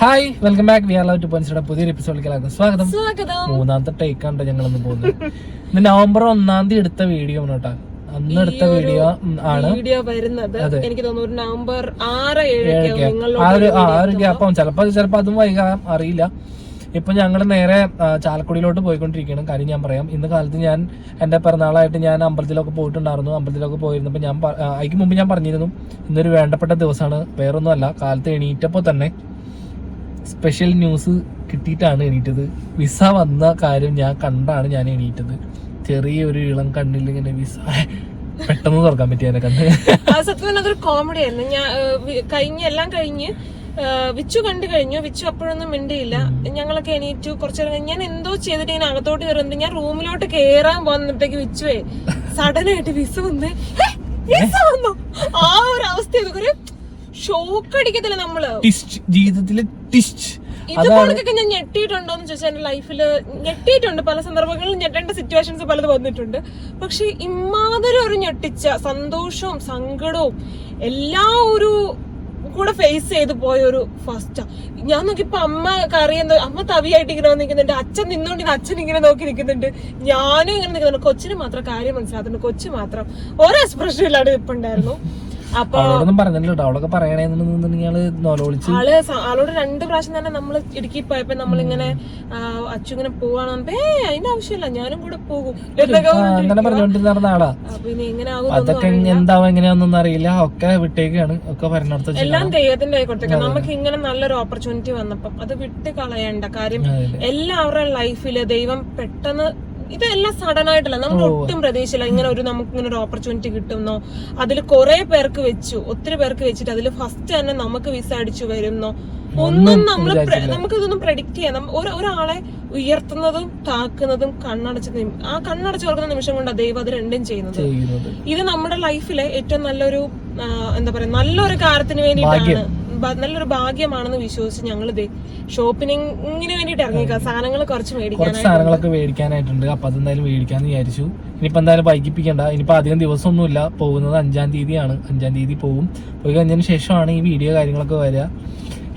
Hi welcome back we are love to പോയിന്റ്സിയുടെ പുതിയൊരു എപ്പിസോഡിലേക്ക് എല്ലാവർക്കും സ്വാഗതം. മൂന്നാമത്തെ ടേക്ക് ആണ് ഞങ്ങൾ ഇന്ന് പോകുന്നത്. ഇന്ന് നവംബർ ഒന്നാം തീയതി എടുത്ത വീഡിയോ ആണ് കേട്ടോ. അന്ന് എടുത്ത വീഡിയോ ആണ്. വീഡിയോ വരുന്നത് എനിക്ക് തോന്നുന്നു നവംബർ ആറ് ഏഴൊക്കെ ഏഴൊക്കെ. ആ ഒരു ഒരു ആ video ഗ്യാപ്പ് ആവും. ചിലപ്പോ ചിലപ്പോ അതും വൈകാം അറിയില്ല. ഇപ്പൊ ഞങ്ങൾ നേരെ ചാലക്കുടിയിലോട്ട് പോയിക്കൊണ്ടിരിക്കുകയാണ്. കാര്യം ഞാൻ പറയാം ഇന്ന് കാലത്ത് ഞാൻ എന്റെ പിറന്നാളായിട്ട് ഞാൻ അമ്പലത്തിലൊക്കെ പോയിട്ടുണ്ടായിരുന്നു. അമ്പലത്തിലൊക്കെ പോയിരുന്നപ്പോൾ ഞാൻ അതിക്ക് മുമ്പ് ഞാൻ പറഞ്ഞിരുന്നു ഇന്നൊരു വേണ്ടപ്പെട്ട ദിവസമാണ്. വേറൊന്നുമല്ല കാലത്ത് എണീറ്റപ്പോൾ തന്നെ സ്പെഷ്യൽ ന്യൂസ് കിട്ടിയിട്ടാണ് എണീറ്റത്. വിസ വന്ന കാര്യം ഞാൻ കണ്ടാണ് ഞാൻ എണീറ്റത്. ചെറിയൊരു ഇളം കണ്ണിൽ ഇങ്ങനെ വിസ പെട്ടെന്ന് തുറക്കാൻ പറ്റിയ കണ്ട് സത്യം അതൊരു കോമഡി ആയിരുന്നു. ഞാൻ കഴിഞ്ഞ് എല്ലാം കഴിഞ്ഞ് വിച്ചു കണ്ടു കഴിഞ്ഞു. വിച്ചു അപ്പോഴൊന്നും മിണ്ടിയില്ല. ഞങ്ങളൊക്കെ എണീറ്റു. കുറച്ചു നേരം ഞാൻ എന്തോ ചെയ്തിട്ട് ഇങ്ങനെ അകത്തോട്ട് കയറുന്നത് ഞാൻ റൂമിലോട്ട് കയറാൻ പോകുന്നപ്പോഴത്തേക്ക് വിച്ചുവേ സഡനായിട്ട് വിസ വന്ന് "ഹേ, വിസ വന്നു. ആ ഒരു അവസ്ഥ. ഒരു ഷോക്ക് അടിക്കത്തില്ല നമ്മൾ. ടിസ്റ്റ് ജീവിതത്തിലെ ടിസ്റ്റ്. ഇതുപോലൊക്കെ ഞാൻ ഞെട്ടിയിട്ടുണ്ടോ എന്ന് ചോദിച്ചാൽ എന്റെ ലൈഫിൽ ഞെട്ടിയിട്ടുണ്ട്. പല സന്ദർഭങ്ങളിൽ ഞെട്ടേണ്ട സിറ്റുവേഷൻസ് പലത് വന്നിട്ടുണ്ട്. പക്ഷെ ഇമാതിരി ഒരു ഞെട്ടിച്ച സന്തോഷവും സങ്കടവും എല്ലാ ഒരു കൂടെ ഫേസ് ചെയ്ത് പോയ ഒരു ഫസ്റ്റാ ഞാൻ നോക്കിയപ്പോ അമ്മ കറിയുന്ന അമ്മ തവിയായിട്ട് ഇങ്ങനെ നിൽക്കുന്നുണ്ട് അച്ഛൻ നിന്നോണ്ട് അച്ഛൻ ഇങ്ങനെ നോക്കി നിൽക്കുന്നുണ്ട്. ഞാനും ഇങ്ങനെ നിൽക്കുന്നുണ്ട്. കൊച്ചിന് മാത്രം കാര്യം മനസ്സിലാക്കുന്നുണ്ട് കൊച്ചു മാത്രം. ഓരോ എക്സ്പ്രഷൻ ഇല്ലാണ്ട് ഇരിപ്പുണ്ടായിരുന്നു അപ്പൊ അവളോടൊന്നും പറഞ്ഞില്ല കേട്ടോ അവളൊക്കെ പറയണേന്നുണ്ടെങ്കിൽ നോലോളിച്ച് ആൾ ആളോട് രണ്ടു പ്രാവശ്യം തന്നെ നമ്മൾ ഇടുക്കി പോയപ്പോ നമ്മളിങ്ങനെ അച്ചു ഇങ്ങനെ പോവാണ് ഏ അതിന്റെ ആവശ്യമില്ല ഞാനും കൂടെ പോകും. അങ്ങനെ പറഞ്ഞോണ്ടിരുന്ന ആളാ. പിന്നെ എങ്ങനെ ആകും അതൊക്കെ എന്താവും എങ്ങനെയാണെന്നൊന്നും അറിയില്ല. ഒക്കെ വിട്ടേക്കാണ്. ഒക്കെ പറഞ്ഞിടത്ത് എല്ലാം ദൈവത്തിന്റെ ആയിക്കോട്ടെ നമുക്ക് ഇങ്ങനെ നല്ലൊരു ഓപ്പർച്യൂണിറ്റി വന്നപ്പം അത് വിട്ട് കളയണ്ട. കാര്യം. എല്ലാവരുടെ ലൈഫിൽ ദൈവം പെട്ടെന്ന് ഇതെല്ലാം സഡൻ ആയിട്ടല്ല. നമ്മൾ ഒട്ടും പ്രതീക്ഷയില്ല. ഇങ്ങനെ ഒരു നമുക്ക് ഇങ്ങനെ ഒരു ഓപ്പർച്യൂണിറ്റി കിട്ടുന്നോ? അതിൽ കുറെ പേർക്ക് വെച്ചു. ഒത്തിരി പേർക്ക് വെച്ചിട്ട് അതിൽ ഫസ്റ്റ് തന്നെ നമുക്ക് വിസ അടിച്ചു വരുന്നോ? ഒന്നും നമ്മൾ നമുക്ക് ഇതൊന്നും പ്രഡിക്റ്റ് ചെയ്യാം ഒരു ഒരാളെ ഉയർത്തുന്നതും താക്കുന്നതും കണ്ണടച്ച് ആ കണ്ണടച്ച് ഓർക്കുന്ന നിമിഷം കൊണ്ട് ദൈവം അത് രണ്ടും ചെയ്യുന്നത്. ഇത് നമ്മുടെ ലൈഫിലെ ഏറ്റവും നല്ലൊരു എന്താ പറയാ നല്ലൊരു കാര്യത്തിന് വേണ്ടിയിട്ടാണ്. നല്ലൊരു ഭാഗ്യമാണെന്ന് വിശ്വസിച്ച് ഞങ്ങൾ ഷോപ്പിങ്ങിന് വേണ്ടിയിട്ട് ഇറങ്ങിക്കുക സാധനങ്ങൾ കുറച്ച് മേടിക്കാൻ സാധനങ്ങളൊക്കെ മേടിക്കാനായിട്ടുണ്ട്. അപ്പൊ അതെന്തായാലും മേടിക്കാന്ന് വിചാരിച്ചു. ഇനിയിപ്പോ എന്തായാലും വൈകിപ്പിക്കണ്ട. ഇനിയിപ്പോ അധികം ദിവസമൊന്നുമില്ല. പോകുന്നത് അഞ്ചാം തീയതിയാണ്. അഞ്ചാം തീയതി പോകും പോയി കഴിഞ്ഞതിന് ശേഷമാണ് ഈ വീഡിയോ കാര്യങ്ങളൊക്കെ വരിക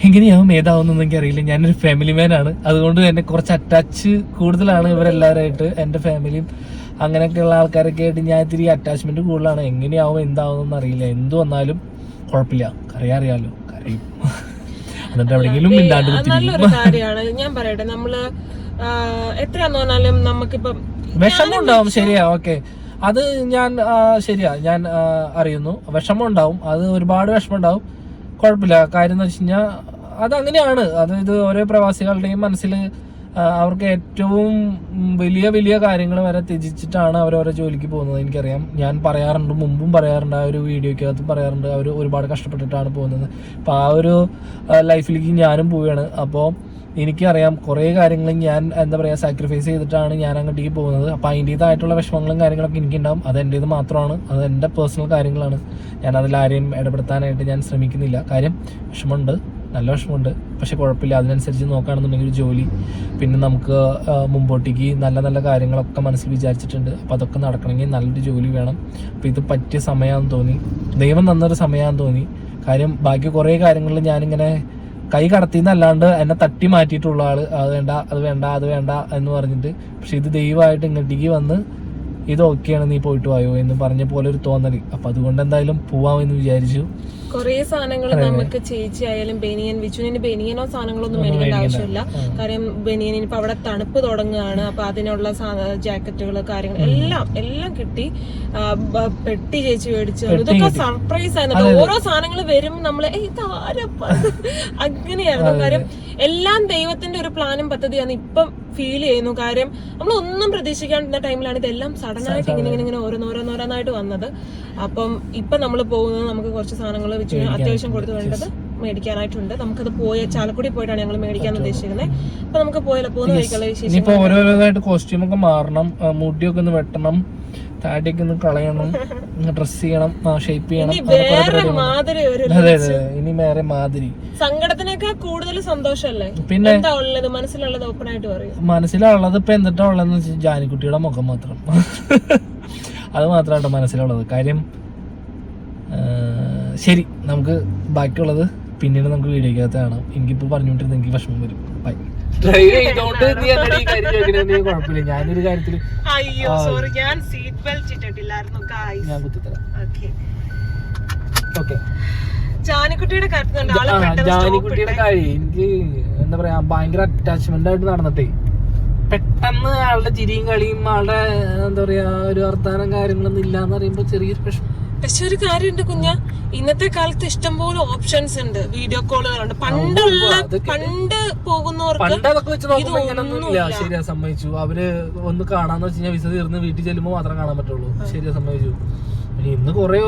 എങ്ങനെയാവും? ഏതാവുന്നൊന്നും എനിക്കറിയില്ല ഞാനൊരു ഫാമിലി മാൻ ആണ്. അതുകൊണ്ട് തന്നെ കുറച്ച് അറ്റാച്ച് കൂടുതലാണ് ഇവരെല്ലാവരായിട്ട് എന്റെ ഫാമിലിയും അങ്ങനെയൊക്കെയുള്ള ആൾക്കാരൊക്കെ ആയിട്ട് ഞാൻ ഇത്തിരി അറ്റാച്ച്മെന്റ് കൂടുതലാണ്. എങ്ങനെയാവും എന്താവും അറിയില്ല. എന്ത് വന്നാലും കുഴപ്പമില്ല. കറിയാ അറിയാലോ. കരയും. എന്നിട്ട് എവിടെയെങ്കിലും മിണ്ടാണ്ട് നല്ലൊരു കാര്യമാണ്. ഞാൻ പറയട്ടെ നമ്മൾ എത്രയാന്ന് പറഞ്ഞാലും നമുക്കിപ്പം വിഷമം ഉണ്ടാവും. ശരിയാ ഓക്കെ. അത് ഞാൻ ശരിയാ. ഞാൻ അറിയുന്നു. വിഷമം ഉണ്ടാവും. അത് ഒരുപാട് വിഷമം ഉണ്ടാവും. കുഴപ്പമില്ല. കാര്യം എന്ന് വെച്ച് കഴിഞ്ഞാൽ അത് അങ്ങനെയാണ്. അതായത് ഓരോ പ്രവാസികളുടെയും മനസ്സിൽ അവർക്ക് ഏറ്റവും വലിയ വലിയ കാര്യങ്ങൾ വരെ ത്യജിച്ചിട്ടാണ് അവർ ഓരോ ജോലിക്ക് പോകുന്നത്. എനിക്കറിയാം. ഞാൻ പറയാറുണ്ട് മുമ്പും പറയാറുണ്ട് ആ ഒരു വീഡിയോക്കകത്ത് പറയാറുണ്ട് അവർ ഒരുപാട് കഷ്ടപ്പെട്ടിട്ടാണ് പോകുന്നത്. അപ്പോൾ ആ ഒരു ലൈഫിലേക്ക് ഞാനും പോവുകയാണ്. അപ്പോൾ എനിക്കറിയാം കുറേ കാര്യങ്ങൾ ഞാൻ എന്താ പറയുക സാക്രിഫൈസ് ചെയ്തിട്ടാണ് ഞാൻ അങ്ങോട്ടേക്ക് പോകുന്നത്. അപ്പോൾ അതിന്റേതായിട്ടുള്ള വിഷമങ്ങളും കാര്യങ്ങളൊക്കെ എനിക്കുണ്ടാവും. അത് എന്റേത് മാത്രമാണ്. അത് എന്റെ പേഴ്സണൽ കാര്യങ്ങളാണ്. ഞാൻ അതിൽ ആരെയും ഇടപെടുത്താനായിട്ട് ഞാൻ ശ്രമിക്കുന്നില്ല. കാര്യം വിഷമമുണ്ട്. നല്ല വിഷമമുണ്ട്. പക്ഷെ കുഴപ്പമില്ല. അതിനനുസരിച്ച് നോക്കുകയാണെന്നുണ്ടെങ്കിൽ ഒരു ജോലി. പിന്നെ നമുക്ക് മുമ്പോട്ടേക്ക് നല്ല നല്ല കാര്യങ്ങളൊക്കെ മനസ്സിൽ വിചാരിച്ചിട്ടുണ്ട്. അപ്പോൾ അതൊക്കെ നടക്കണമെങ്കിൽ നല്ലൊരു ജോലി വേണം. അപ്പോൾ ഇത് പറ്റിയ സമയമാണെന്ന് തോന്നി. ദൈവം തന്നൊരു സമയമാണെന്ന് തോന്നി. കാര്യം ബാക്കി കുറേ കാര്യങ്ങളിൽ ഞാനിങ്ങനെ കൈ കടത്തി കടത്തിന്നല്ലാണ്ട് എന്നെ തട്ടി മാറ്റിയിട്ടുള്ള ആൾ അത് വേണ്ട അത് വേണ്ട അത് വേണ്ട എന്ന് പറഞ്ഞിട്ട്. പക്ഷെ ഇത് ദൈവമായിട്ട് ഇങ്ങോട്ടേക്ക് വന്ന് ഇത് ഓക്കെയാണ് നീ പോയിട്ട് വായോ എന്ന് പറഞ്ഞ പോലെ ഒരു തോന്നൽ അപ്പം അതുകൊണ്ട് എന്തായാലും പോവാമെന്ന് വിചാരിച്ചു. കുറേ സാധനങ്ങൾ നമുക്ക് ചേച്ചി ആയാലും ബനിയൻ വിജുവിന് ബനിയനോ സാധനങ്ങളൊന്നും മേടിക്കേണ്ട ആവശ്യമില്ല. കാര്യം ബനിയൻ ഇപ്പൊ അവിടെ തണുപ്പ് തുടങ്ങുകയാണ്. അപ്പൊ അതിനുള്ള ജാക്കറ്റുകൾ കാര്യങ്ങൾ എല്ലാം എല്ലാം കിട്ടി. പെട്ടി ചേച്ചി മേടിച്ചു. ഇതൊക്കെ സർപ്രൈസ് ആയിരുന്നു. ഓരോ സാധനങ്ങൾ വരും നമ്മളെ? അങ്ങനെയായിരുന്നു. കാര്യം എല്ലാം ദൈവത്തിന്റെ ഒരു പ്ലാനും പദ്ധതിയാണ് ഇപ്പം ഫീൽ ചെയ്യുന്നു. കാര്യം നമ്മൾ ഒന്നും പ്രതീക്ഷിക്കാണ്ടിരുന്ന ടൈമിലാണ് ഇതെല്ലാം സഡൻ ആയിട്ട് ഇങ്ങനെ ഇങ്ങനെ ഇങ്ങനെ ഓരോന്നോരോന്നോരോന്നായിട്ട് വന്നത്. അപ്പം ഇപ്പൊ നമ്മൾ പോകുന്നത് നമുക്ക് കുറച്ച് സാധനങ്ങൾ വെച്ച് അത്യാവശ്യം കൊടുത്തു വേണ്ടത് മേടിക്കാനായിട്ടുണ്ട്. നമുക്കത് പോയ ചാലക്കുടി പോയിട്ടാണ് ഞങ്ങൾ മേടിക്കാൻ ഉദ്ദേശിക്കുന്നത്. അപ്പൊ നമുക്ക് പോയാലോ? പോകുന്ന വഴിക്കുള്ള ഓരോരോതായിട്ട് കോസ്റ്റ്യൂം ഒക്കെ മാറണം. മുടിയൊക്കെ ഒന്ന് വെട്ടണം. താടിയൊക്കെ ഒന്ന് കളയണം. ഡ്രസ് ചെയ്യണം. ഷേപ്പ് ചെയ്യണം. ഇനി വേറെ മാതിരി സങ്കടത്തിനേക്കാൾ കൂടുതൽ സന്തോഷമല്ലേ? പിന്നെ ഉള്ളത്? മനസ്സിലുള്ളത് ഓപ്പൺ ആയിട്ട് പറയും. മനസ്സിലുള്ളത് ഇപ്പൊ എന്തിട്ടാ ഉള്ളതെന്ന് വെച്ചാൽ ജാനിക്കുട്ടിയുടെ മുഖം മാത്രം. അത് മാത്രമായിട്ട് മനസ്സിലുള്ളത്. കാര്യം ശരി നമുക്ക് ബാക്കിയുള്ളത് പിന്നീട് നമുക്ക് വീഡിയോക്കകത്ത് കാണാം. എനിക്കിപ്പോ പറഞ്ഞുകൊണ്ടിരുന്ന എനിക്ക് വിഷമം വരും. ബൈ ഡ്രൈവ് ചെയ്തോണ്ട് നീ എന്നോട് ഈ കാര്യം ചോദിക്കണേ കുഴപ്പമില്ല. ഞാനൊരു കാര്യത്തിൽ അയ്യോ സോറി ഞാൻ സീറ്റ് ബെൽറ്റ് ഇട്ടിട്ടില്ലായിരുന്നു ഗായ്സ് ഞാൻ കുത്തിത്തരാം. ഓക്കേ ഓക്കേ ജാനിക്കുട്ടിയുടെ കാര്യം എനിക്ക് എന്താ പറയാ ഭയങ്കര അറ്റാച്ച്മെന്റ് ആയിട്ട് നടന്നിട്ടേ. പെട്ടെന്ന് ആളുടെ ചിരിയും കളിയും ആളുടെ എന്താ പറയാ ഒരു വർത്താനം കാര്യങ്ങളൊന്നും ഇല്ലാന്ന് പറയുമ്പോ ചെറിയൊരു പ്രശ്നം. പക്ഷെ ഒരു കാര്യമുണ്ട് കുഞ്ഞ. ഇന്നത്തെ കാലത്ത് ഇഷ്ടംപോലെ ഓപ്ഷൻസ് ഉണ്ട്. വീഡിയോ കോളുകളുണ്ട്. പണ്ടുള്ള പണ്ട് പോകുന്നവർക്ക് ശരിയാ സമ്മതിച്ചു. അവർ ഒന്ന് കാണാന്ന് വെച്ച് കഴിഞ്ഞാൽ വിസ തീർന്ന് വീട്ടിൽ ചെല്ലുമ്പോൾ മാത്രം കാണാൻ പറ്റുള്ളൂ. ശരിയാ സമ്മതിച്ചു. ഇന്ന് കുറെ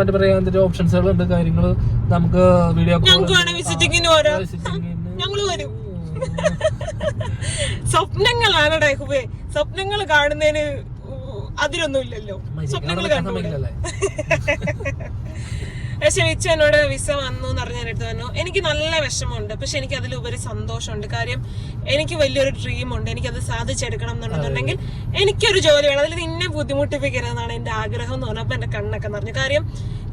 മറ്റേ പറയാ എന്തൊരു ഓപ്ഷൻസുകൾ ഉണ്ട് കാര്യങ്ങൾ നമുക്ക് വീഡിയോ കോൾ വിസിറ്റിങ്ങിന് വരാം. ഞങ്ങൾ വരും. സ്വപ്നങ്ങളാണ് ഡൈഹുബേ സ്വപ്നങ്ങൾ കാണുന്നതിന് അതിലൊന്നും ഇല്ലല്ലോ സ്വപ്നങ്ങൾ കണ്ടു പക്ഷെ വിച്ചു എന്നോട് വിസ വന്നു എന്ന് പറഞ്ഞ എടുത്ത് പറഞ്ഞു. എനിക്ക് നല്ല വിഷമമുണ്ട്. പക്ഷെ എനിക്ക് അതിലുപരി സന്തോഷമുണ്ട്. കാര്യം എനിക്ക് വലിയൊരു ഡ്രീം ഉണ്ട്. അത് സാധിച്ചെടുക്കണം എന്നുണ്ടെന്നുണ്ടെങ്കിൽ എനിക്കൊരു ജോലി വേണം. അതിൽ നിന്നെ ബുദ്ധിമുട്ടിപ്പിക്കരുതെന്നാണ് എന്റെ ആഗ്രഹം എന്ന് പറഞ്ഞപ്പോൾ എന്റെ കണ്ണൊക്കെ നിറഞ്ഞു. കാര്യം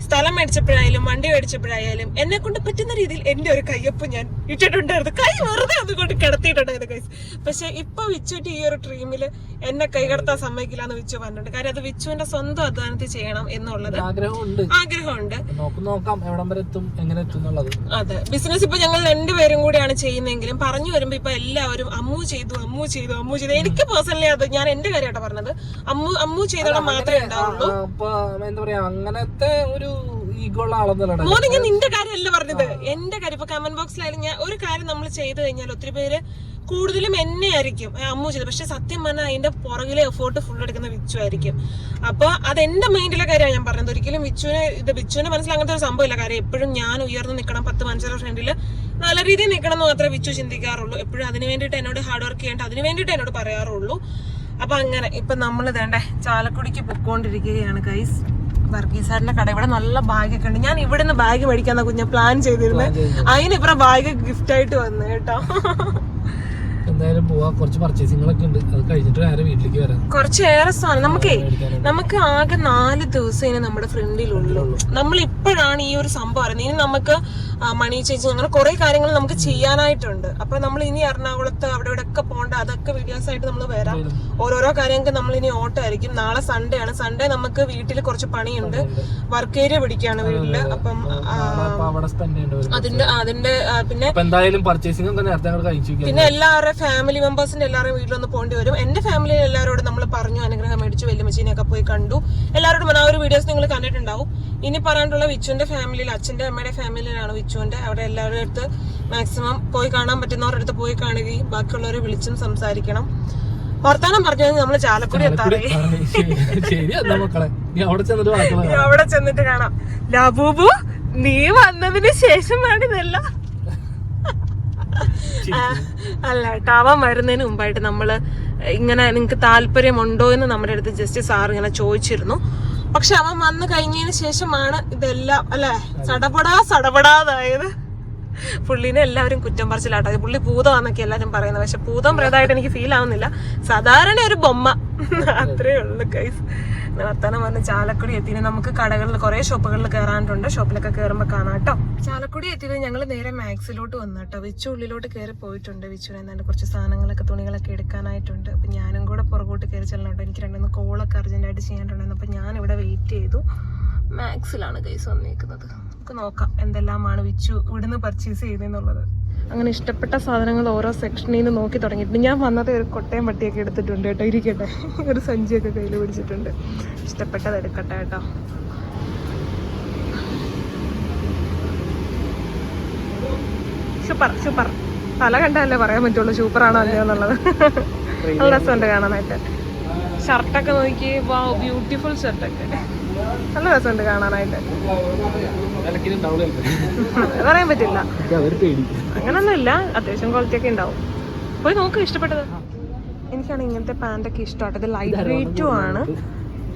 സ്ഥലം മേടിച്ചപ്പോഴായാലും വണ്ടി മേടിച്ചപ്പോഴായാലും എന്നെ കൊണ്ട് പറ്റുന്ന രീതിയിൽ എന്റെ ഒരു കയ്യൊപ്പ് ഞാൻ ഇട്ടിട്ടുണ്ടായിരുന്നു കൈ വെറുതെ അതുകൊണ്ട് കിടത്തിയിട്ടുണ്ടായിരുന്നു കൈസ് പക്ഷെ ഇപ്പൊ വിച്ചുവിന്റെ ഈ ഒരു ഡ്രീമിൽ എന്നെ കൈ കടത്താൻ സമ്മതിക്കില്ല എന്ന് വിച്ചു പറഞ്ഞിട്ടുണ്ട്. കാര്യം അത് വിച്ചുവിന്റെ സ്വന്തം അധ്വാനത്തിൽ ചെയ്യണം എന്നുള്ളത് ആഗ്രഹമുണ്ട്. നോക്കും എവിടം വരെ എത്തും എങ്ങനെ എത്തും എന്നുള്ളത്. അതെ. ബിസിനസ് ഇപ്പൊ ഞങ്ങൾ രണ്ടുപേരും കൂടിയാണ് ചെയ്യുന്നതെങ്കിലും പറഞ്ഞു വരുമ്പോ ഇപ്പൊ എല്ലാവരും അമ്മു ചെയ്തു അമ്മു ചെയ്തു അമ്മു ചെയ്തു. എനിക്ക് പേഴ്സണലി അത് ഞാൻ എന്റെ കാര്യമായിട്ട് പറഞ്ഞത്. അമ്മു അമ്മു ചെയ്തോടെ മാത്രമേ ഉണ്ടാവുള്ളൂ. എന്താ പറയാ അങ്ങനത്തെ ഒരു മോനെ ഞാൻ നിന്റെ കാര്യമല്ല പറഞ്ഞത്. എന്റെ കാര്യം ഇപ്പൊ കമന്റ് ബോക്സിലായാലും ഞാൻ ഒരു കാര്യം നമ്മൾ ചെയ്തു കഴിഞ്ഞാൽ ഒത്തിരി പേര് കൂടുതലും എന്നെ ആയിരിക്കും അമ്മു ചെയ്ത് പക്ഷെ സത്യം പറഞ്ഞാൽ അതിന്റെ പുറകിലെ എഫേർട്ട് ഫുൾ എടുക്കുന്ന വിച്ചു ആയിരിക്കും. അപ്പൊ അത് എന്റെ മൈൻഡിലെ കാര്യമാണ് ഞാൻ പറഞ്ഞത്. ഒരിക്കലും വിച്ചുവിനെ ഇത് വിച്ചുവിന്റെ മനസ്സിൽ അങ്ങനത്തെ ഒരു സംഭവമില്ല. കാര്യം എപ്പോഴും ഞാൻ ഉയർന്നു നിൽക്കണം പത്ത് മനുഷ്യരുടെ ഫ്രണ്ടിൽ നല്ല രീതിയിൽ നിൽക്കണം എന്ന് മാത്രമേ വിച്ചു ചിന്തിക്കാറുള്ളൂ. എപ്പോഴും അതിന് വേണ്ടിയിട്ട് എന്നോട് ഹാർഡ് വർക്ക് ചെയ്യേണ്ട അതിന് വേണ്ടിയിട്ട് എന്നോട് പറയാറുള്ളൂ. അപ്പൊ അങ്ങനെ ഇപ്പൊ നമ്മൾ ഇതേണ്ടേ ചാലക്കുടിക്ക് പൊക്കോണ്ടിരിക്കുകയാണ് കൈസ് വർഗീസാറിന്റെ കട ഇവിടെ നല്ല ബാഗൊക്കെ ഉണ്ട്. ഞാൻ ഇവിടെ നിന്ന് ബാഗ് മേടിക്കാന്ന കുഞ്ഞ പ്ലാൻ ചെയ്തിരുന്നത് അതിനിപ്പുറം ബാഗ് ഗിഫ്റ്റ് ആയിട്ട് വന്നു കേട്ടോ. എന്തായാലും പോവാ. കുറച്ച് പർച്ചേസിങ്ങളൊക്കെ ഉണ്ട്. അത് കഴിഞ്ഞിട്ട് നേരെ വീട്ടിലേക്ക് വരാം. കുറച്ചേറെ സാധനം. നമുക്കേ. നമുക്ക് ആകെ നാല് ദിവസം നമ്മുടെ ഫ്രണ്ടിലുള്ളൂ നമ്മൾ ഇപ്പോഴാണ് ഈ ഒരു സംഭവം അറിയുന്നത്. ഇനി നമുക്ക് മണി ചേച്ചി അങ്ങനെ കുറെ കാര്യങ്ങൾ നമുക്ക് ചെയ്യാനായിട്ടുണ്ട്. അപ്പൊ നമ്മൾ ഇനി എറണാകുളത്ത് അവിടെ ഇവിടെ ഒക്കെ പോകണ്ട അതൊക്കെ വീഡിയോസ് ആയിട്ട് നമ്മൾ വരാം. ഓരോരോ കാര്യങ്ങൾക്ക് നമ്മൾ ഇനി ഓട്ടോ ആയിരിക്കും. നാളെ സൺഡേ ആണ്. സൺഡേ നമുക്ക് വീട്ടിൽ കുറച്ച് പണിയുണ്ട്. വർക്ക് ഏരിയ പിടിക്കുകയാണ് വീട്ടിൽ. അപ്പം അതിന്റെ അതിന്റെ പിന്നെ എന്തായാലും പർച്ചേസിംഗ് പിന്നെ എല്ലാവരുടെ ഫാമിലി മെമ്പേഴ്സിന്റെ എല്ലാവരും വീട്ടിലൊന്ന് പോകേണ്ടി വരും. എന്റെ ഫാമിലിയിൽ എല്ലാവരോടും നമ്മൾ പറഞ്ഞു അനുഗ്രഹം മേടിച്ചു വെല്ലുമച്ചീനെയൊക്കെ പോയി കണ്ടു. എല്ലാവരോടും ആ ഒരു വീഡിയോസ് നിങ്ങൾ കണ്ടിട്ടുണ്ടാവും. ഇനി പറയാനുള്ള വിച്ചുവിന്റെ ഫാമിലിയിൽ അച്ഛന്റെ അമ്മയുടെ ഫാമിലിയിലാണ് വിച്ചുവിന്റെ അവിടെ എല്ലാവരുടെ അടുത്ത് മാക്സിമം പോയി കാണാൻ പറ്റുന്നവരുടെ അടുത്ത് പോയി കാണുകയും ബാക്കിയുള്ളവരെ വിളിച്ചും സംസാരിക്കണം. വർത്താനം പറഞ്ഞു നമ്മൾ ചാലക്കുടി എത്താറേ. അവിടെ ചെന്നിട്ട് കാണാം. ലബൂബു നീ വന്നതിന് ശേഷം ഇതെല്ലാം. അല്ല കേട്ടോ. അവൻ വരുന്നതിന് മുമ്പായിട്ട് നമ്മൾ ഇങ്ങനെ നിങ്ങക്ക് താല്പര്യമുണ്ടോ എന്ന് നമ്മുടെ അടുത്ത് ജസ്റ്റ് സാർ ഇങ്ങനെ ചോദിച്ചിരുന്നു. പക്ഷെ അവൻ വന്നു കഴിഞ്ഞതിന് ശേഷമാണ് ഇതെല്ലാം അല്ലെ? സടപടാ സടപടാതായത് പുള്ളിനെ എല്ലാവരും കുറ്റം പറിച്ചിലാട്ടോ. പുള്ളി ഭൂതമാന്നൊക്കെ എല്ലാവരും പറയുന്നത്. പക്ഷെ ഭൂതം പ്രേതമായിട്ട് എനിക്ക് ഫീൽ ആവുന്നില്ല. സാധാരണ ഒരു ബൊമ്മ. അത്രേ ഉള്ളു കൈസ് വർത്തമാനം പറഞ്ഞ് ചാലക്കുടി എത്തി നമുക്ക് കടകളിൽ കുറെ ഷോപ്പുകളിൽ കയറാനുണ്ട്. ഷോപ്പിലൊക്കെ കയറുമ്പോൾ കാണാം കേട്ടോ. ചാലക്കുടി എത്തിയത് ഞങ്ങൾ നേരെ മാക്സിലോട്ട് വന്നു കേട്ടോ. വിച്ചു ഉള്ളിലോട്ട് കയറി പോയിട്ടുണ്ട് വിച്ചു എന്നാണ്ട് കുറച്ച് സാധനങ്ങളൊക്കെ തുണികളൊക്കെ എടുക്കാനായിട്ടുണ്ട്. അപ്പം ഞാനും കൂടെ പുറകോട്ട് കയറി ചെല്ലണോട്ടോ എനിക്ക് രണ്ടൊന്ന് കോളൊക്കെ അർജന്റായിട്ട് ചെയ്യാനുണ്ടായിരുന്നു. അപ്പം ഞാൻ ഇവിടെ വെയിറ്റ് ചെയ്തു. മാക്സിലാണ് കൈസ് വന്നേക്കുന്നത്. നമുക്ക് നോക്കാം എന്തെല്ലാമാണ് വിച്ചു ഇവിടുന്ന് പർച്ചേസ് ചെയ്തെന്നുള്ളത് അങ്ങനെ ഇഷ്ടപ്പെട്ട സാധനങ്ങൾ ഓരോ സെക്ഷനിൽ നിന്ന് നോക്കി തുടങ്ങിയിട്ടുണ്ട്. ഞാൻ വന്നത് ഒരു കൊട്ടയും പട്ടിയൊക്കെ എടുത്തിട്ടുണ്ട് കേട്ടോ. ഇരിക്കട്ടെ. ഒരു സഞ്ചിയൊക്കെ കയ്യിൽ പിടിച്ചിട്ടുണ്ട്. ഇഷ്ടപ്പെട്ടത് എടുക്കട്ടെ കേട്ടോ. Super super. തല കണ്ടല്ലേ പറയാൻ പറ്റുള്ളൂ സൂപ്പർ ആണോ അല്ലയോ എന്നുള്ളത്. നല്ല രസമുണ്ട് കാണാനായിട്ട്. ഷർട്ടൊക്കെ നോക്കി വാ ബ്യൂട്ടിഫുൾ ഷർട്ടൊക്കെ. നല്ല രസമുണ്ട് കാണാനായിട്ട്. പറയാൻ പറ്റില്ല. അങ്ങനൊന്നും ഇല്ല അത്യാവശ്യം ക്വാളിറ്റി ഒക്കെ ഉണ്ടാവും. പോയി നോക്ക് ഇഷ്ടപ്പെട്ടത്. എനിക്കാണ് ഇങ്ങനത്തെ പാന്റൊക്കെ ഇഷ്ടമായിട്ട് ഇത് ലൈറ്റ് വെയിറ്റും ആണ്.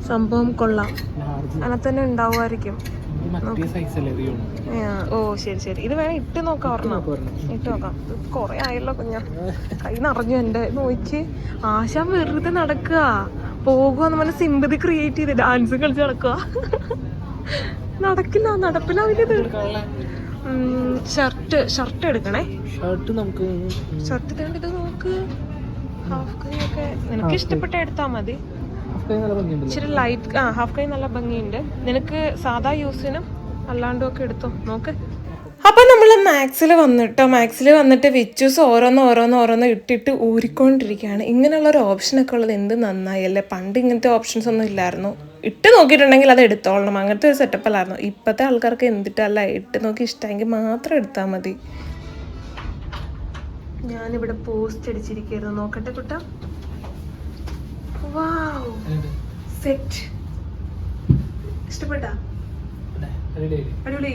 സംഭവം കൊള്ളാം. അതിനകത്ത് തന്നെ ഉണ്ടാവുമായിരിക്കും. ഓ ശരി ശരി. ഇത് വേണേ ഇട്ട് നോക്കാം ഒരെണ്ണം. ഇട്ട് നോക്കാം. കൊറേ ആയല്ലോ കുഞ്ഞ. കൈ നിറഞ്ഞു എന്റെ നോയിച്ച് ആശാൻ വെറുതെ നടക്കുക. പോകുമെന്ന് പറഞ്ഞ സിമ്പതി ക്രിയേറ്റ് ചെയ്ത് ഡാൻസ് കളിച്ച് നടക്കുക നടക്കില്ല നടപ്പിലാവില്ലത് ഷർട്ട് ഷർട്ട് എടുക്കണേ. ഷർട്ട് നമുക്ക് ഷർട്ട് തേണ്ടത് ഇത് നോക്ക്. ഹാഫ് കൈ ഒക്കെ നിനക്ക് ഇഷ്ടപ്പെട്ട എടുത്താൽ മതി. ഇച്ചിരി ലൈറ്റ് ആ ഹാഫ് കൈ നല്ല ഭംഗിയുണ്ട്. നിനക്ക് സാധാ യൂസിനും അല്ലാണ്ടും ഒക്കെ എടുത്തോ? നോക്ക്. അപ്പൊ നമ്മൾ മാക്സിൽ വന്നിട്ടോ മാക്സിൽ വന്നിട്ട് വിച്ചൂസ് ഓരോന്ന് ഓരോന്ന് ഓരോന്ന് ഇട്ടിട്ട് ഊരിക്കൊണ്ടിരിക്കുകയാണ്. ഇങ്ങനെയുള്ള ഒരു ഓപ്ഷനൊക്കെ ഉള്ളത് എന്ത് നന്നായി അല്ലേ? പണ്ട് ഇങ്ങനത്തെ ഓപ്ഷൻസ് ഒന്നും ഇല്ലായിരുന്നു. ഇട്ട് നോക്കിയിട്ടുണ്ടെങ്കിൽ അത് എടുത്തോളണം. അങ്ങനത്തെ ഒരു സെറ്റപ്പ് അല്ലായിരുന്നു. ഇപ്പോഴത്തെ ആൾക്കാർക്ക് എന്തിട്ടല്ല? ഇട്ട് നോക്കി ഇഷ്ടമെങ്കിൽ മാത്രം എടുത്താൽ മതി. ഞാനിവിടെ പോസ്റ്റ് അടിച്ചിരിക്കുന്നു നോക്കട്ടെ കുട്ട. വാവ് സെറ്റ് ഇഷ്ടപ്പെട്ടാ? അടിപൊളി.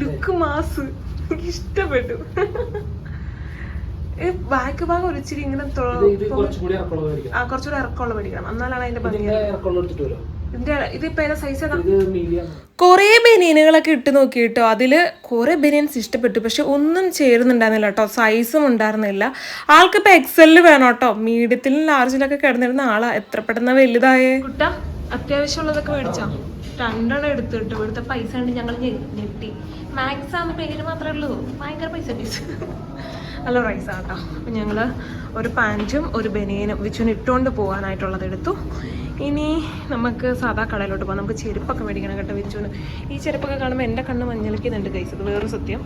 Look mass. എനിക്ക് ഇഷ്ടപ്പെട്ടു. ബാക്ക് ഭാഗം ഒരു ഇച്ചിരി ഇങ്ങനെ ആ കുറച്ചുകൂടി ഇറക്കമുള്ള മേടിക്കണം. എന്നാലാണ് അതിന്റെ ഭംഗി എടുത്തിട്ട് കുറേ ബനിയനുകളൊക്കെ ഇട്ട് നോക്കി കേട്ടോ അതിൽ കുറേ ബനിയൻസ് ഇഷ്ടപ്പെട്ടു. പക്ഷെ ഒന്നും ചേരുന്നുണ്ടായിരുന്നില്ല കേട്ടോ സൈസും ഉണ്ടായിരുന്നില്ല. ആൾക്കിപ്പോൾ എക്സലിൽ വേണം കേട്ടോ മീഡിയത്തിലും ലാർജിലൊക്കെ കിടന്നിരുന്ന ആളാ. എത്ര പെട്ടെന്ന് വലുതായേ? കുട്ട അത്യാവശ്യമുള്ളതൊക്കെ മേടിച്ചോ? രണ്ടെണ്ണം എടുത്തു കിട്ടും ഇവിടുത്തെ പൈസ ഉണ്ട് ഞങ്ങൾ ഞെട്ടി. മാക്സ് ആണ് പേര് മാത്രമേ ഉള്ളൂ. ഭയങ്കര പൈസ ഫീസ് നല്ല പ്രൈസ് കേട്ടോ അപ്പം ഞങ്ങൾ ഒരു പാന്റും ഒരു ബനിയനും വിച്ചുവിന് ഇട്ടുകൊണ്ട് പോകാനായിട്ടുള്ളത് എടുത്തു. ഇനി നമുക്ക് സാധാ കടയിലോട്ട് പോകാം. നമുക്ക് ചെരുപ്പൊക്കെ മേടിക്കണം കേട്ടോ വിച്ചുവിന്. ഈ ചെരുപ്പൊക്കെ കാണുമ്പോൾ എന്റെ കണ്ണ് മഞ്ഞളിക്കുന്നുണ്ട് കൈസ് ഇത് വേറൊരു സത്യം.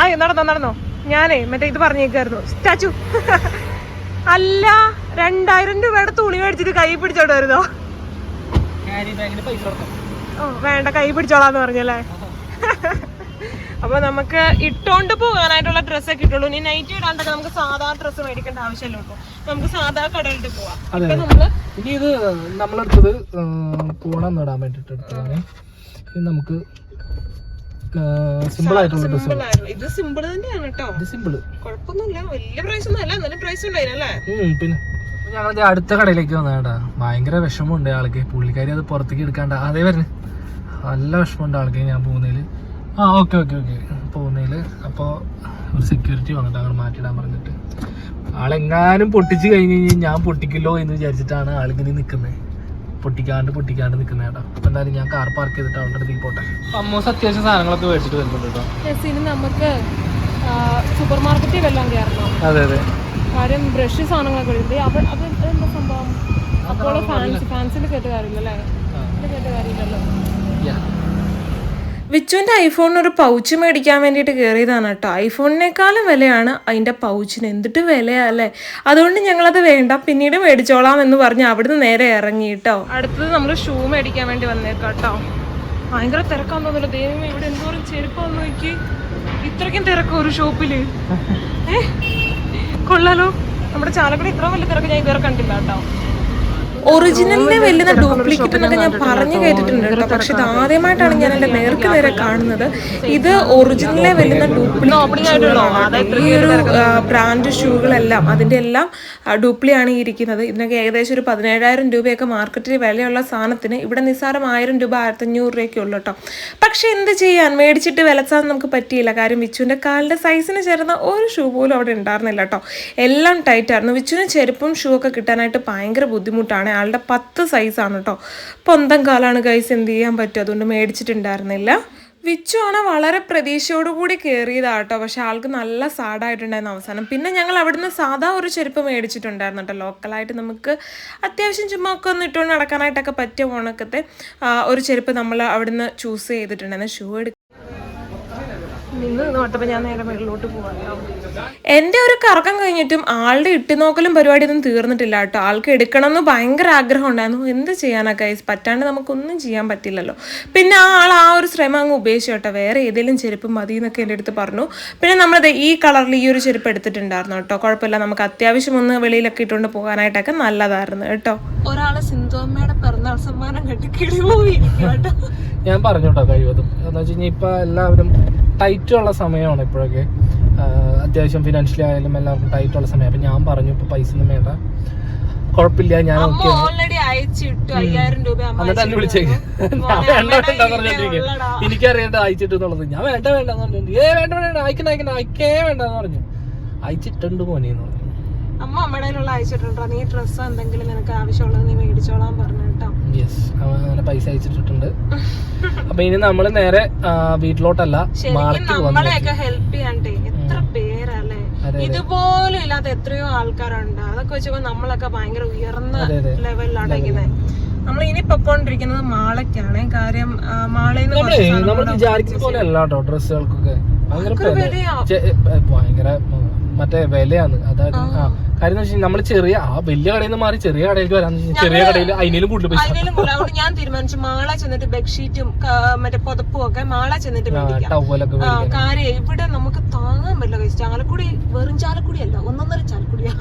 ആ നടന്നോ നടന്നോ? ഞാനേ മറ്റേ ഇത് പറഞ്ഞേക്കായിരുന്നു. സ്റ്റാച്ചു. അല്ല രണ്ടായിരം രൂപയുടെ തുണി മേടിച്ചിട്ട് കൈ പിടിച്ചോണ്ട് വരുന്നോ? ക്യാരി ബാഗിന് ഓ വേണ്ട കൈ പിടിച്ചോളാന്ന് പറഞ്ഞല്ലേ? അപ്പൊ നമുക്ക് ഇട്ടോണ്ട് പോകാനായിട്ടുള്ള ഡ്രസ്സൊക്കെ കിട്ടുള്ളൂ ഇനി നൈറ്റ് ഇടാണ്ടൊക്കെ നമുക്ക് സാധാ ഡ്രസ്സ് മേടിക്കേണ്ട ആവശ്യമില്ല കേട്ടോ. നമുക്ക് സാധാ കടലിട്ട് പോവാം. ഇപ്പൊ നമ്മൾ ഇനി ഇത് നമ്മളെടുത്തത് പൂണം നടാൻ വേണ്ടിട്ട് എടുത്തതാണ്. ഇത് നമുക്ക് സിമ്പിൾ ആയിട്ടുള്ള ഡ്രസ്സ് ഇത് സിമ്പിൾ തന്നെയാണ് കേട്ടോ. ഇത് സിമ്പിൾ കുഴപ്പമൊന്നുമില്ല. വലിയ പ്രൈസ് ഒന്നും അല്ല. നല്ല പ്രൈസ് ഉണ്ടായിരുന്നല്ലേ പിന്നെ. ഞങ്ങൾ അടുത്ത കടയിലേക്ക് വന്നേട്ടാ ഭയങ്കര വിഷമമുണ്ട് ആൾക്ക്. പുള്ളിക്കാരി അത് പുറത്തേക്ക് എടുക്കാണ്ട. അതേ വരുന്നത് നല്ല വിഷമമുണ്ട് ആൾക്ക് ഞാൻ പോകുന്നതിൽ ആ ഓക്കെ ഓക്കെ ഓക്കെ. പോകുന്നതിൽ അപ്പോൾ ഒരു സെക്യൂരിറ്റി വന്നിട്ട് അങ്ങോട്ട് മാറ്റിയിടാൻ പറഞ്ഞിട്ട്. ആളെങ്ങാനും പൊട്ടിച്ച് കഴിഞ്ഞ് കഴിഞ്ഞാൽ ഞാൻ പൊട്ടിക്കില്ലോ എന്ന് വിചാരിച്ചിട്ടാണ് ആളിങ്ങനെ നിൽക്കുന്നത് പൊട്ടിക്കാണ്ട് പൊട്ടിക്കാണ്ട് നിൽക്കുന്നത് കേട്ടോ. അപ്പം എന്തായാലും ഞാൻ കാർ പാർക്ക് ചെയ്തിട്ട് അവളുടെ അടുത്തേക്ക് പോട്ടെ. അമ്മോസ് അത്യാവശ്യം സാധനങ്ങളൊക്കെ മേടിച്ചിട്ട് വരുന്നുണ്ട് കേട്ടോ. ഇനി നമുക്ക് സൂപ്പർ മാർക്കറ്റിൽ വെള്ളം കയറണം? അതെ അതെ. കാര്യം ബ്രഷ് സാധനങ്ങളൊക്കെ ഉണ്ട് അത് എന്താ സംഭവം? അപ്പോൾ ഫാൻസി ഫാൻസിൽ കേട്ട് കാര്യമില്ലല്ലേ? കേട്ട് കാര്യമില്ലല്ലോ. യാ വിച്ചുവിന്റെ ഐഫോണിന് ഒരു പൗച്ച് മേടിക്കാൻ വേണ്ടിയിട്ട് കയറിയതാണ് കേട്ടോ. ഐഫോണിനേക്കാളും വിലയാണ് അതിന്റെ പൗച്ചിന് എന്തിട്ട് വിലയല്ലേ അതുകൊണ്ട് ഞങ്ങളത് വേണ്ട പിന്നീട് മേടിച്ചോളാം എന്ന് പറഞ്ഞ് അവിടുന്ന് നേരെ ഇറങ്ങി കേട്ടോ. അടുത്തത് നമ്മൾ ഷൂ മേടിക്കാൻ വേണ്ടി വന്നേക്കാം കേട്ടോ. ഭയങ്കര തിരക്കാന്ന് തോന്നില്ല ദൈവം ഇവിടെ എന്തോരം ചെരുപ്പാന്ന് നോക്കി. ഇത്രയ്ക്കും തിരക്കോ ഒരു ഷോപ്പിൽ. ഏ? കൊള്ളാലോ. നമ്മുടെ ചാലക്കുടി ഇത്ര വലിയ തിരക്ക് ഞാൻ ഇതുവരെ കണ്ടില്ല കേട്ടോ. ഒറിജിനലിനെ വെല്ലുന്ന ഡ്യൂപ്ലിക്കേറ്റ് എന്നൊക്കെ ഞാൻ പറഞ്ഞു കേട്ടിട്ടുണ്ട് കേട്ടോ. പക്ഷെ ഇത് ആദ്യമായിട്ടാണ് ഞാൻ എന്റെ നേർക്ക് നേരെ കാണുന്നത്. ഇത് ഒറിജിനലിനെ വെല്ലുന്ന ഡ്യൂപ്ലിക്കേറ്റ് ഈ ഒരു ബ്രാൻഡ് ഷൂകളെല്ലാം അതിന്റെ എല്ലാം ഡ്യൂപ്ലിയാണ് ഈ ഇരിക്കുന്നത്. ഇതിനൊക്കെ ഏകദേശം ഒരു പതിനേഴായിരം രൂപയൊക്കെ മാർക്കറ്റിൽ വിലയുള്ള സാധനത്തിന് ഇവിടെ നിസ്സാരം ആയിരം രൂപ ആയിരത്തഞ്ഞൂറ് രൂപയൊക്കെ ഉള്ളു കേട്ടോ. പക്ഷെ എന്ത് ചെയ്യാൻ? മേടിച്ചിട്ട് വിലച്ചാൽ നമുക്ക് പറ്റിയില്ല. കാര്യം വിച്ചുവിന്റെ കാലിന്റെ സൈസിന് ചേർന്ന ഒരു ഷൂ പോലും അവിടെ ഉണ്ടായിരുന്നില്ല കേട്ടോ. എല്ലാം ടൈറ്റ് ആയിരുന്നു. വിച്ചുവിന് ചെരുപ്പും ഷൂ ഒക്കെ കിട്ടാനായിട്ട് ഭയങ്കര ബുദ്ധിമുട്ടാണ്. ആളുടെ പത്ത് സൈസാണ് കേട്ടോ പൊന്തം കാലാണ് ഗൈസ് എന്ത് ചെയ്യാൻ പറ്റും അതുകൊണ്ട് മേടിച്ചിട്ടുണ്ടായിരുന്നില്ല. വിച്ചു ആണ് വളരെ പ്രതീക്ഷയോടുകൂടി കയറിയതാട്ടോ പക്ഷെ ആൾക്ക് നല്ല സാഡായിട്ടുണ്ടായിരുന്നു അവസാനം. പിന്നെ ഞങ്ങൾ അവിടുന്ന് സാധാ ഒരു ചെരുപ്പ് മേടിച്ചിട്ടുണ്ടായിരുന്നു കേട്ടോ ലോക്കലായിട്ട് നമുക്ക് അത്യാവശ്യം ചുമ്മാ ഒക്കെ ഒന്ന് ഇട്ടുകൊണ്ട് നടക്കാനായിട്ടൊക്കെ പറ്റിയ ഓണക്കത്തെ ഒരു ചെരുപ്പ് നമ്മൾ അവിടുന്ന് ചൂസ് ചെയ്തിട്ടുണ്ടായിരുന്നു. ഷൂ എടുക്ക നിന്ന് നോട്ടപ്പോൾ ഞാൻ നേരെ മുകളിലോട്ട് പോകാം എന്റെ ഒരു കറക്കം കഴിഞ്ഞിട്ടും ആളുടെ ഇട്ടുനോക്കലും പരിപാടിയൊന്നും തീർന്നിട്ടില്ല കേട്ടോ. ആൾക്ക് എടുക്കണം എന്ന് ഭയങ്കര ആഗ്രഹം ഉണ്ടായിരുന്നു. എന്ത് ചെയ്യാനാ കൈസ് പറ്റാണ്ട് നമുക്കൊന്നും ചെയ്യാൻ പറ്റില്ലല്ലോ. പിന്നെ ആ ആൾ ആ ഒരു ശ്രമം അങ്ങ് ഉപേക്ഷിച്ചു കേട്ടോ. വേറെ ഏതെങ്കിലും ചെരുപ്പ് മതി എന്നൊക്കെ എന്റെ അടുത്ത് പറഞ്ഞു. പിന്നെ നമ്മളത് ഈ കളറിൽ ഈ ഒരു ചെരുപ്പ് എടുത്തിട്ടുണ്ടായിരുന്നു കേട്ടോ. കുഴപ്പമില്ല. നമുക്ക് അത്യാവശ്യം ഒന്ന് വെളിയിലൊക്കെ ഇട്ടുകൊണ്ട് പോകാനായിട്ടൊക്കെ നല്ലതായിരുന്നു കേട്ടോ. ഒരാളെ സിന്ധുവമ്മയുടെ പിറന്നാൾ സമ്മാനം കെട്ടി കിളി പോയിരിക്കും കേട്ടോ. ഞാൻ പറഞ്ഞോട്ടോ കഴിവതും. എന്താ വെച്ച് കഴിഞ്ഞാൽ ഇപ്പൊ എല്ലാവരും ടൈറ്റ് ഉള്ള സമയമാണ് ഇപ്പോഴൊക്കെ. അത്യാവശ്യം ഫിനാൻഷ്യലി ആയാലും എല്ലാവർക്കും ടൈറ്റ് ഉള്ള സമയം. അപ്പൊ ഞാൻ പറഞ്ഞു ഇപ്പൊ പൈസ ഒന്നും വേണ്ട. കുഴപ്പമില്ല ഞാൻ എന്നിട്ട് എന്നെ വിളിച്ചേക്ക്. ഞാൻ വേണ്ട വേണ്ട പറഞ്ഞോണ്ടിരിക്കുക എനിക്കറിയേണ്ട അയച്ചിട്ട് എന്നുള്ളത്. ഞാൻ വേണ്ട വേണ്ട എന്ന് പറഞ്ഞു ഏ വേണ്ട വേണ്ട അയക്കണ അയക്കണ അയക്കേ വേണ്ട എന്ന് പറഞ്ഞു. അയച്ചിട്ടുണ്ട് മോനെ എന്ന് പറഞ്ഞു. അമ്മ അമ്മയുടെ അയച്ചിട്ടുണ്ടോ? നീ ഡ്രസ്സ് എന്തെങ്കിലും നിനക്ക് ആവശ്യമുള്ളത് നീ മേടിച്ചോളാൻ പറഞ്ഞു യെസ് അങ്ങനെ പൈസ അയച്ചിട്ടുണ്ട് അപ്പൊ ഇനി നമ്മൾ നേരെ വീട്ടിലോട്ടല്ല നമ്മളെയൊക്കെ ഹെൽപ്പ് ചെയ്യാണ്ടേ? എത്ര പേരല്ലേ? ഇതുപോലും ഇല്ലാത്ത എത്രയോ ആൾക്കാരുണ്ട്. അതൊക്കെ വെച്ചപ്പോ നമ്മളൊക്കെ ഭയങ്കര ഉയർന്ന. ലെവലിലാണ് ഇരിക്കുന്നത് നമ്മൾ ഇനി പൊക്കോണ്ടിരിക്കുന്നത് മാളയ്ക്കാണ്. കാര്യം മാളയിൽ നമ്മൾ വിചാരിക്കുന്ന പോലെ അല്ല കേട്ടോ ഡ്രസ്സുകൾക്കൊക്കെ. ഭയങ്കര ഭയങ്കര മറ്റേ വിലയാണ്. അതായത് കാര്യം വെച്ചാൽ നമ്മൾ ചെറിയ ആ വലിയ കടയിൽ നിന്ന് മാറി ചെറിയ കടയിലേക്ക് വരാന്ന് വെച്ചാൽ ചെറിയ കടയിൽ അതിനേലും കൂടുതൽ പൈസ. അതിലും കൂടുതൽ അതുകൊണ്ട് ഞാൻ തീരുമാനിച്ചു മാള ചെന്നിട്ട് ബെഡ്ഷീറ്റും മറ്റേ പുതപ്പും ഒക്കെ മാള ചെന്നിട്ട് ടവലൊക്കെ കാര്യം ഇവിടെ നമുക്ക് താങ്ങാൻ പറ്റില്ല കഴിച്ചു ചാലക്കുടി വെറും ചാലക്കുടി അല്ല ഒന്നൊന്നര ചാലക്കുടിയാ.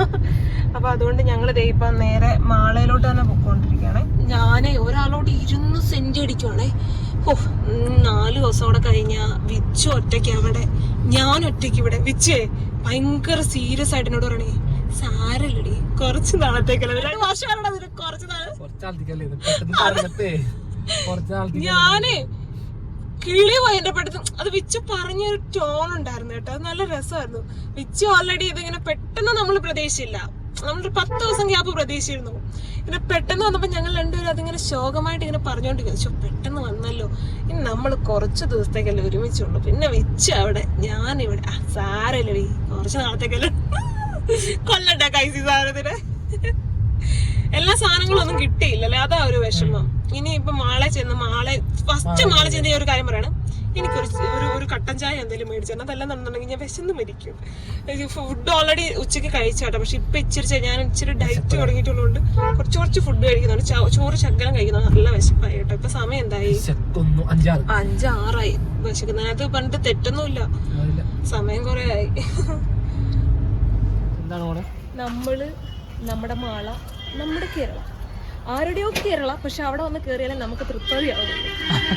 അപ്പൊ അതുകൊണ്ട് ഞങ്ങൾ ഇപ്പൊ നേരെ മാളയിലോട്ട് തന്നെ പോയിക്കൊണ്ടിരിക്കുകയാണ്. ഞാനേ ഒരാളോട് ഇരുന്ന് സെന്റ് അടിക്കുവാണേ. ഓ നാല് ദിവസം അവിടെ കഴിഞ്ഞ വിച്ചു ഒറ്റയ്ക്ക് അവിടെ. ഞാൻ ഒറ്റയ്ക്ക് ഇവിടെ. വിച്ചേ ഭയങ്കര സീരിയസ് ആയിട്ട് എന്നോട് പറയണേ. സാരല്ലടി. കുറച്ച് നാളത്തേക്കല്ലേ. രണ്ട് വർഷമാണോ കുറച്ച് നാൾ. ഞാനേ കിളി പോയി എന്റെ പെട്ടെന്ന്. അത് വിച്ചു പറഞ്ഞൊരു ടോൺ ഉണ്ടായിരുന്നു കേട്ടോ. അത് നല്ല രസമായിരുന്നു. വിച്ചു ഓൾറെഡി ഇതിങ്ങനെ പെട്ടെന്ന് നമ്മൾ പ്രതീക്ഷയില്ല നമ്മളൊരു പത്ത് ദിവസം ഗ്യാപ്പ് പ്രതീക്ഷിച്ചിരുന്നു. ഇങ്ങനെ പെട്ടെന്ന് വന്നപ്പോ ഞങ്ങൾ രണ്ടുപേരും അതിങ്ങനെ ശോകമായിട്ട് ഇങ്ങനെ പറഞ്ഞോണ്ടിരിക്കും പക്ഷെ പെട്ടെന്ന് വന്നല്ലോ. ഇനി നമ്മൾ കുറച്ച് ദിവസത്തേക്കല്ലേ ഒരുമിച്ചുള്ളൂ. പിന്നെ വിച്ചു അവിടെ ഞാനിവിടെ. സാരല്ലേ കുറച്ച് നാളത്തേക്കല്ലേ. കൊല്ലണ്ട കൈസി സാധനത്തിന്. എല്ലാ സാധനങ്ങളും ഒന്നും കിട്ടിയില്ലല്ലേ? അതാ ഒരു വിഷമം. ഇനി ഇപ്പൊ മാളെ ചെന്ന് മാളെ ഫസ്റ്റ് മാളെ ചെന്ന് ഞാൻ ഒരു കാര്യം പറയണം. എനിക്കൊരു ഒരു ഒരു കട്ടൻ ചായ എന്തെങ്കിലും മേടിച്ചു അതല്ലെന്നുണ്ടെങ്കിൽ ഞാൻ വിശന്ന് മരിക്കും. ഫുഡ് ഓൾറെഡി ഉച്ചയ്ക്ക് കഴിച്ചാട്ടോ. പക്ഷെ ഇപ്പൊ ഇച്ചിരി ഞാൻ ഇച്ചിരി ഡയറ്റ് തുടങ്ങിയിട്ടുള്ളതുകൊണ്ട് കുറച്ച് കുറച്ച് ഫുഡ് കഴിക്കുന്നുണ്ട് ചോറ് ശകലം കഴിക്കുന്നത് നല്ല വിശപ്പായി കേട്ടോ. ഇപ്പൊ സമയം എന്തായി? അഞ്ചാറായി അഞ്ചാറ്. അഞ്ചാറായി. വിശക്കുന്നതിനകത്ത് പണ്ട് തെറ്റൊന്നുമില്ല. ഇല്ല സമയം കുറെ ആയി. നമ്മൾ നമ്മുടെ മാള നമ്മുടെ കേരള. ആരുടെയോ കേരള പക്ഷെ അവിടെ വന്ന് കയറിയാലേ നമുക്ക് തൃപ്തിയാവുള്ളൂ.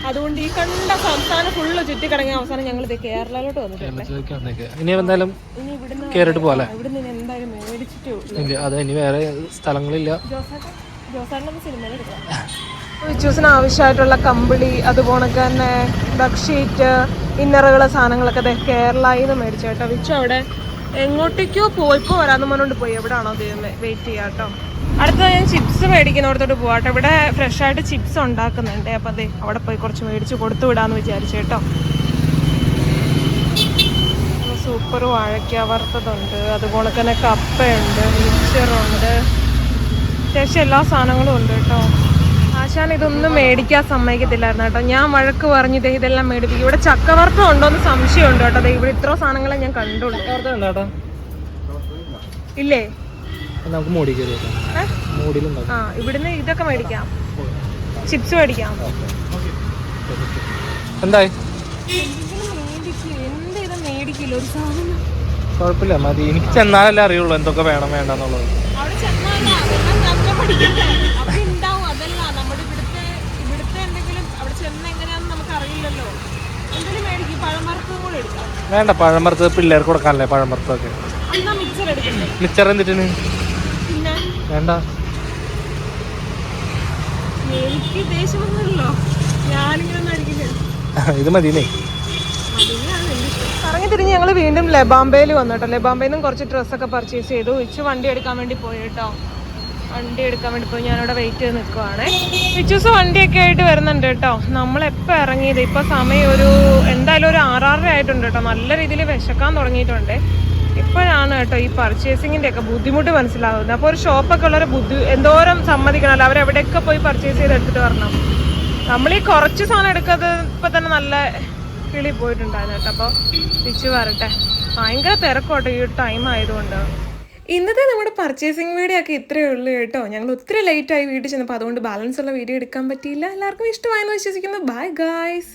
അതുകൊണ്ട് ഈ കണ്ട സംസ്ഥാനം ഫുള്ള് ചുറ്റിക്കടങ്ങിയ അവസാനം ഞങ്ങൾ ഇത് കേരളയിലോട്ട് വന്നിട്ടുണ്ട്. ചോദിക്കാൻ വന്നേക്ക്. ഇനി എന്തായാലും ഇനി ഇവിടുന്ന് കേറിട്ട് പോലെ ഇവിടുന്ന് എന്തായാലും മേടിച്ചിട്ടേ അതെ അത് ഇനി വേറെ സ്ഥലങ്ങളില്ല. ജോസാട്ടൻ ജോസാട്ടൻ സിനിമയിൽ ചൂസിന് ആവശ്യമായിട്ടുള്ള കമ്പിളി അതുപോലെ തന്നെ ബെഡ്ഷീറ്റ് ഇന്നറുകൾ സാധനങ്ങളൊക്കെ ദേ കേരളയിൽ നിന്ന് മേടിച്ചു കേട്ടോ. വിച്ചു അവിടെ എങ്ങോട്ടേക്കോ പോയിപ്പോ വരാന്ന് പറഞ്ഞോണ്ട് പോയി. എവിടാണോ വെയിറ്റ് ചെയ്യാം അടുത്ത ഞാൻ ചിപ്സ് മേടിക്കുന്നിടത്തോട്ട് പോവാട്ടോ. ഇവിടെ ഫ്രഷ് ആയിട്ട് ചിപ്സ് ഉണ്ടാക്കുന്നുണ്ട്. അപ്പൊ അതെ അവിടെ പോയി കുറച്ച് മേടിച്ച് കൊടുത്തു വിടാന്ന് വിചാരിച്ചു കേട്ടോ. സൂപ്പർ വാഴയ്ക്ക വറുത്തതുണ്ട്. അതുപോലെ തന്നെ കപ്പയുണ്ട് മിക്സറുണ്ട് അത്യാവശ്യം എല്ലാ സാധനങ്ങളും ഉണ്ട് കേട്ടോ. ആശാൻ ഇതൊന്നും മേടിക്കാൻ സമ്മതിക്കത്തില്ലായിരുന്നു കേട്ടോ. ഞാൻ വഴക്ക് പറഞ്ഞു ദേ ഇതെല്ലാം മേടിപ്പിക്കും. ഇവിടെ ചക്കവറുത്തം ഉണ്ടോന്ന് സംശയമുണ്ട് കേട്ടോ. ഇവിടെ ഇത്ര സാധനങ്ങളെ ഞാൻ കണ്ടുള്ളൂ. ഇല്ലേ? നമുക്ക് ആ ഇവിടുന്ന് ഇതൊക്കെ മേടിക്കാം. ചിപ്സ് മേടിക്കാം. എന്തായി? കുഴപ്പമില്ല മതി. എനിക്ക് ചെന്നാലല്ലേ അറിയുള്ളൂ എന്തൊക്കെ വേണം വേണ്ടെന്നുള്ളത്. അവിടെ ചെന്നല്ല അതെല്ലാം ഞാൻ പഠിക്കട്ടെ അവിടെ ഉണ്ടാവും അതല്ല നമ്മുടെ ഇവിടുത്തെ ഇവിടുത്തെ എന്തെങ്കിലും അവിടെ ചെന്ന് എങ്ങനെയാണെന്ന് നമുക്ക് അറിയില്ലല്ലോ എന്തെങ്കിലും മേടിക്കും പഴമറത്തും കൂടെ എടുക്കാം വേണ്ട പഴമർത്ത് പിള്ളേർക്ക് കൊടുക്കാനല്ലേ പഴമർത്തൊക്കെ മിച്ചർ എന്തിട്ടിന്? പിന്നെ? വേണ്ട. ഇത് മതിയല്ലേ? കറങ്ങി തിരിഞ്ഞ് ഞങ്ങൾ വീണ്ടും ലബാമ്പയിൽ വന്നു കേട്ടോ. ലബാമ്പയിൽ നിന്നും കുറച്ച് ഡ്രസ്സൊക്കെ പർച്ചേസ് ചെയ്തു. ഇച്ച് വണ്ടി എടുക്കാൻ വേണ്ടി പോയി കേട്ടോ. വണ്ടി എടുക്കാൻ വേണ്ടി പോയി. ഞാനവിടെ വെയിറ്റ് ചെയ്ത് നിൽക്കുവാണേ പിച്ചൂസ് വണ്ടിയൊക്കെ ആയിട്ട് വരുന്നുണ്ട് കേട്ടോ. നമ്മളെപ്പോൾ ഇറങ്ങിയത്. ഇപ്പോൾ സമയം ഒരു എന്തായാലും ഒരു ആറാറര ആയിട്ടുണ്ട് കേട്ടോ. നല്ല രീതിയിൽ വിശക്കാൻ തുടങ്ങിയിട്ടുണ്ട്. ഇപ്പോഴാണ് കേട്ടോ ഈ പർച്ചേസിങ്ങിന്റെ ഒക്കെ ബുദ്ധിമുട്ട് മനസ്സിലാകുന്നത് അപ്പോൾ ഒരു ഷോപ്പൊക്കെ ഉള്ളവരെ ബുദ്ധി എന്തോരം സമ്മതിക്കണമല്ലോ അവരെവിടെയൊക്കെ പോയി പർച്ചേസ് ചെയ്ത് എടുത്തിട്ട് വരണം. നമ്മൾ ഈ കുറച്ച് സാധനം എടുക്കാതെ ഇപ്പം തന്നെ നല്ല കിളി പോയിട്ടുണ്ടായിരുന്നു കേട്ടോ. അപ്പോൾ തിരിച്ചു വരട്ടെ ഭയങ്കര തിരക്കോട്ടെ ഈ ടൈം ആയതുകൊണ്ട്. ഇന്നത്തെ നമ്മുടെ പർച്ചേസിങ് വീഡിയോ ഒക്കെ ഇത്രയേ ഉള്ളൂ കേട്ടോ. ഞങ്ങൾ ഒത്തിരി ലേറ്റായി വീട്ടിൽ ചെന്നപ്പോൾ അതുകൊണ്ട് ബാലൻസ് ഉള്ള വീഡിയോ എടുക്കാൻ പറ്റിയില്ല. എല്ലാവർക്കും ഇഷ്ടമായെന്ന് വിശ്വസിക്കുന്നു. Bye guys